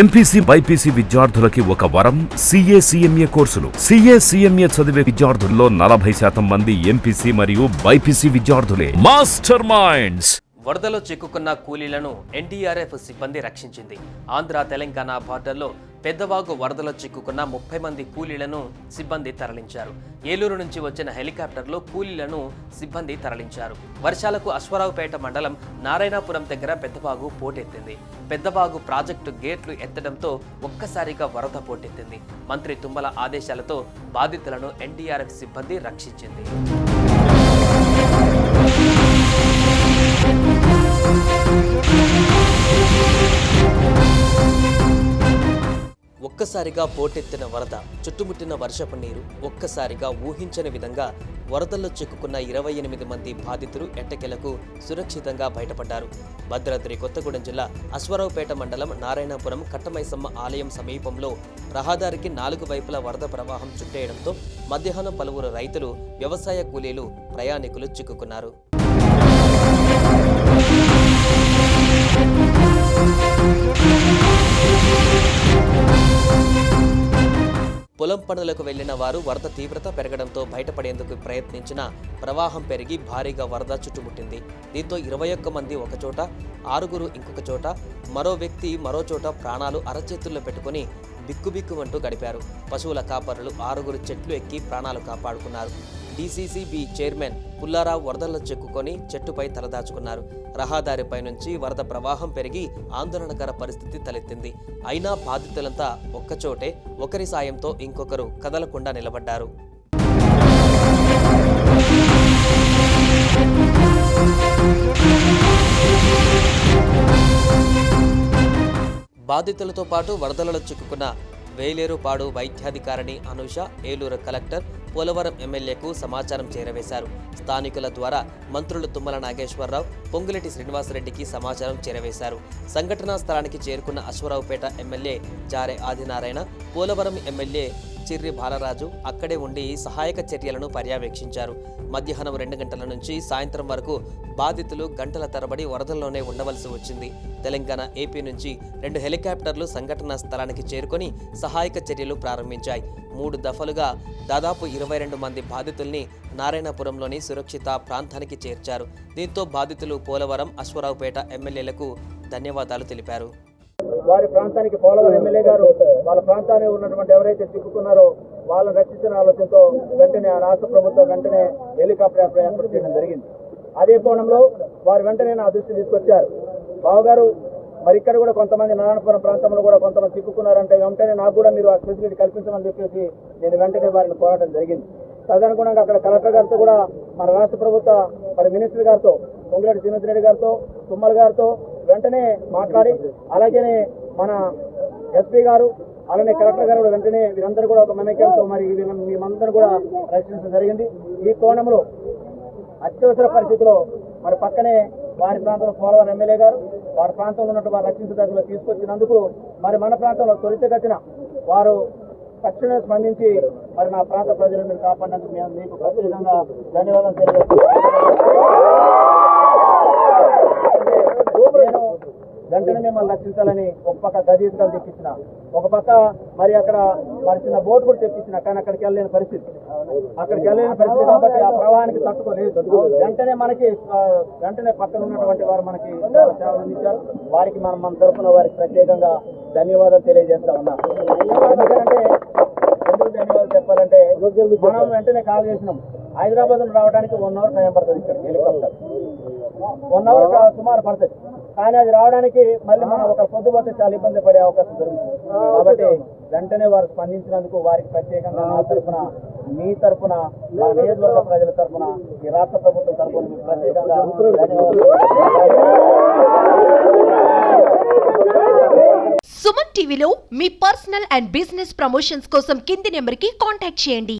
MPC BiPC విద్యార్థులకి ఒక వరం సిఏసీఎంఏ కోర్సులు. సిఏసీఎంఏ చదివే విద్యార్థుల్లో నలభై శాతం మంది ఎంపీసీ మరియు బైపీసీ విద్యార్థులే. మాస్టర్ మైండ్స్ వరదలో చిక్కుకున్న కూలీలను ఎన్డీఆర్ఎఫ్ సిబ్బంది రక్షించింది. ఆంధ్ర తెలంగాణ బార్డర్లో పెద్దవాగు వరదలో చిక్కుకున్న ముప్పై మంది కూలీలను సిబ్బంది తరలించారు. ఏలూరు నుంచి వచ్చిన హెలికాప్టర్లో కూలీలను సిబ్బంది తరలించారు. వర్షాలకు అశ్వరావుపేట మండలం నారాయణపురం దగ్గర పెద్దవాగు పోటెత్తింది. పెద్దవాగు ప్రాజెక్టు గేట్లు ఎత్తడంతో ఒక్కసారిగా వరద పోటెత్తింది. మంత్రి తుమ్మల ఆదేశాలతో బాధితులను ఎన్డీఆర్ఎఫ్ సిబ్బంది రక్షించింది. ఒక్కసారిగా పోటెత్తిన వరద చుట్టుముట్టిన వర్షపు నీరు ఒక్కసారిగా ఊహించని విధంగా వరదల్లో చిక్కుకున్న ఇరవై ఎనిమిది మంది బాధితులు ఎట్టకెలకు సురక్షితంగా బయటపడ్డారు. భద్రాద్రి కొత్తగూడెం జిల్లా అశ్వరావుపేట మండలం నారాయణపురం కట్టమైసమ్మ ఆలయం సమీపంలో రహదారికి నాలుగు వైపుల వరద ప్రవాహం చుట్టేయడంతో మధ్యాహ్నం పలువురు రైతులు వ్యవసాయ కూలీలు ప్రయాణికులు చిక్కుకున్నారు. పనులకు వెళ్ళిన వారు వరద తీవ్రత పెరగడంతో బయటపడేందుకు ప్రయత్నించిన ప్రవాహం పెరిగి భారీగా వరద చుట్టుముట్టింది. దీంతో ఇరవై ఒక్క మంది ఒకచోట ఆరుగురు ఇంకొక చోట మరో వ్యక్తి మరో చోట ప్రాణాలు అరచేతుల్లో పెట్టుకుని బిక్కుబిక్కుమంటూ గడిపారు. పశువుల కాపరులు ఆరుగురు చెట్లు ఎక్కి ప్రాణాలు కాపాడుకున్నారు. డీసీసీబీ చైర్మన్ పుల్లారావు వరదల్లో చెక్కుకొని చెట్టుపై తలదాచుకున్నారు రహదారిపై నుంచి వరద ప్రవాహం పెరిగి ఆందోళనకర పరిస్థితి తలెత్తింది. అయినా బాధితులంతా ఒక్కచోటే ఒకరి సాయంతో ఇంకొకరు కదలకుండా నిలబడ్డారు. బాధితులతో పాటు వరదలలో చిక్కుకున్న వేలేరుపాడు వైద్యాధికారిణి అనుష ఏలూరు కలెక్టర్ పోలవరం ఎమ్మెల్యేకు సమాచారం చేరవేశారు. స్థానికుల ద్వారా మంత్రులు తుమ్మల నాగేశ్వరరావు పొంగులేటి శ్రీనివాసరెడ్డికి సమాచారం చేరవేశారు. సంఘటనా స్థలానికి చేరుకున్న అశ్వరావుపేట ఎమ్మెల్యే జారే ఆదినారాయణ పోలవరం ఎమ్మెల్యే చిర్రి బాలరాజు అక్కడే ఉండి సహాయక చర్యలను పర్యవేక్షించారు. మధ్యాహ్నం రెండు గంటల నుంచి సాయంత్రం వరకు బాధితులు గంటల తరబడి వరదల్లోనే ఉండవలసి వచ్చింది. తెలంగాణ ఏపీ నుంచి రెండు హెలికాప్టర్లు సంఘటనా స్థలానికి చేరుకొని సహాయక చర్యలు ప్రారంభించాయి. మూడు దఫలుగా దాదాపు ఇరవై రెండు మంది బాధితుల్ని నారాయణపురంలోని సురక్షిత ప్రాంతానికి చేర్చారు. దీంతో బాధితులు పోలవరం అశ్వరావుపేట ఎమ్మెల్యేలకు ధన్యవాదాలు తెలిపారు. వారి ప్రాంతానికి పోలవరం ఎమ్మెల్యే గారు వాళ్ళ ప్రాంతానికి ఉన్నటువంటి ఎవరైతే చిక్కుకున్నారో వాళ్ళని రక్షించిన ఆలోచనతో వెంటనే ఆ రాష్ట్ర ప్రభుత్వం వెంటనే హెలికాప్టర్ ఏర్పాటు చేయడం జరిగింది. అదే కోణంలో వారు వెంటనే నా దృష్టి తీసుకొచ్చారు. బావగారు మరి ఇక్కడ కూడా కొంతమంది నారాయణపురం ప్రాంతంలో కూడా కొంతమంది చిక్కుకున్నారంటే వెంటనే నాకు కూడా మీరు ఆ ఫెసిలిటీ కల్పించమని చెప్పేసి నేను వెంటనే వారిని కోరడం జరిగింది. తదనుగుణంగా అక్కడ కలెక్టర్ గారితో కూడా మన రాష్ట్ర ప్రభుత్వ మరి మినిస్టర్ గారితో పొంగిరెడ్డి శ్రీనివాస్ రెడ్డి గారితో తుమ్మల గారితో వెంటనే మాట్లాడి అలాగే మన ఎస్పీ గారు అలానే కలెక్టర్ గారు కూడా వెంటనే వీరందరూ కూడా ఒక మమేక్యంతో మరి వీళ్ళని మేమందరూ కూడా రక్షించడం జరిగింది. ఈ కోణంలో అత్యవసర పరిస్థితిలో మరి పక్కనే వారి ప్రాంతంలో పోలవరం ఎమ్మెల్యే గారు వారి ప్రాంతంలో ఉన్నట్టు వారు రక్షించదగ్గర తీసుకొచ్చినందుకు మరి మన ప్రాంతంలో త్వరితగతిన వారు తక్షణమే స్పందించి మరి నా ప్రాంత ప్రజలను మీరు కాపాడినందుకు మేము మీకు ప్రత్యేకంగా ధన్యవాదాలు తెలియజేస్తున్నాం. వెంటనే మిమ్మల్ని రక్షించాలని ఒక పక్క గజీతలు తెప్పించిన ఒక పక్క మరి అక్కడ మరి చిన్న బోట్ కూడా తెప్పించిన కానీ అక్కడికి వెళ్ళలేని పరిస్థితి. అక్కడికి వెళ్ళలేని పరిస్థితి కాబట్టి ఆ ప్రవాహానికి తట్టుకొని వెంటనే మనకి వెంటనే పక్కన ఉన్నటువంటి వారు మనకి సేవలు అందించారు. వారికి మనం మన తరఫున వారికి ప్రత్యేకంగా ధన్యవాదాలు తెలియజేస్తా ఉన్నాం. ఎందుకంటే ఎందుకు ధన్యవాదాలు చెప్పాలంటే మనం వెంటనే కాల్ చేసినాం. హైదరాబాద్ నుండి రావడానికి వన్ అవర్ టైం పడుతుంది ఇక్కడ హెలికాప్టర్ వన్ అవర్ సుమారు పడుతుంది. కానీ అది రావడానికి మళ్ళీ మనం ఒక పొద్దుపోతే చాలా ఇబ్బంది పడే అవకాశం దొరుకుతుంది. కాబట్టి వెంటనే వారు స్పందించినందుకు వారికి ప్రత్యేకంగా నా తరఫున మీ తరఫున మా నియోజకవర్గ ప్రజల తరఫున ఈ రాష్ట్ర ప్రభుత్వం తరఫున ప్రత్యేకంగా సుమన్ టీవీలో మీ పర్సనల్ అండ్ బిజినెస్ ప్రమోషన్స్ కోసం కింది నెంబర్కి కాంటాక్ట్ చేయండి.